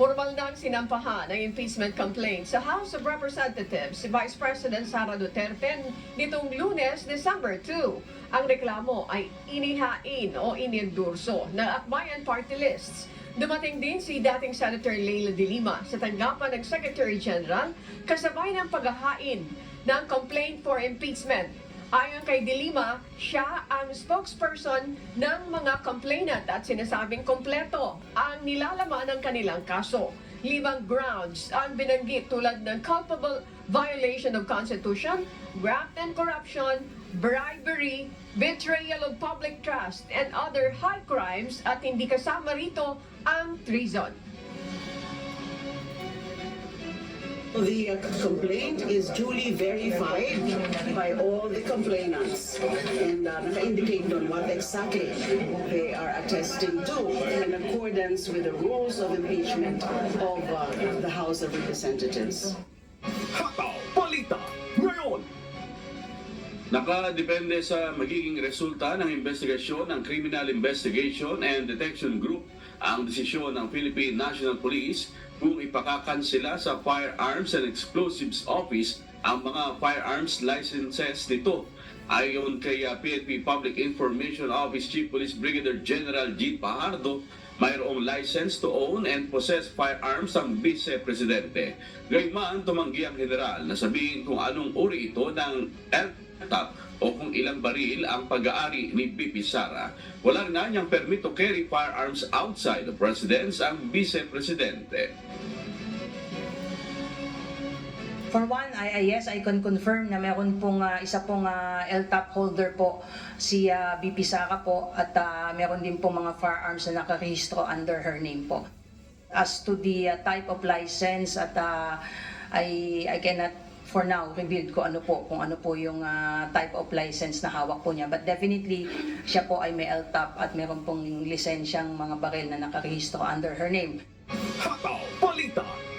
Formal na ang sinampahan ng impeachment complaint sa House of Representatives si Vice President Sara Duterte nitong lunes, December 2. Ang reklamo ay inihain o inendurso ng Akbayan Party Lists. Dumating din si dating Senator Leila de Lima sa tanggapan ng Secretary General kasabay ng paghahain ng complaint for impeachment Ayon kay De Lima, siya ang spokesperson ng mga complainant at sinasabing kompleto ang nilalaman ng kanilang kaso. Limang grounds ang binanggit tulad ng culpable violation of Constitution, graft and corruption, bribery, betrayal of public trust, and other high crimes at hindi kasama rito ang treason. The complaint is duly verified by all the complainants and uh, naka-indicate doon what exactly they are attesting to in accordance with the rules of impeachment of uh, the House of Representatives. Hataw Balita ngayon! Nakadepende sa magiging resulta ng investigasyon ng Criminal Investigation and Detection Group ang desisyon ng Philippine National Police kung ipakakansela sa Firearms and Explosives Office ang mga firearms licenses nito. Ayon kay uh, PNP Public Information Office Chief Police Brigadier General G. Pajardo, mayroong license to own and possess firearms ang vice-presidente. Gayman, tumanggi ang general na sabihin kung anong uri ito ng airtop o kung ilang baril ang pag-aari ni BP Sara. Wala na niyang permit to carry firearms outside the residence ang vice-presidente. For one, I, I- yes, I can confirm na meron pong ah, isa pong ah, LTAP holder po si ah, BP Sara po at ah, meron din pong mga firearms na nakarehistro under her name po. As to the ah, type of license at ah, I, I cannot for now reveal ko ano po kung ano po yung ah, type of license na hawak po niya. But definitely siya po ay may LTAP at meron pong lisensyang mga baril na nakarehistro under her name. Hataw Balita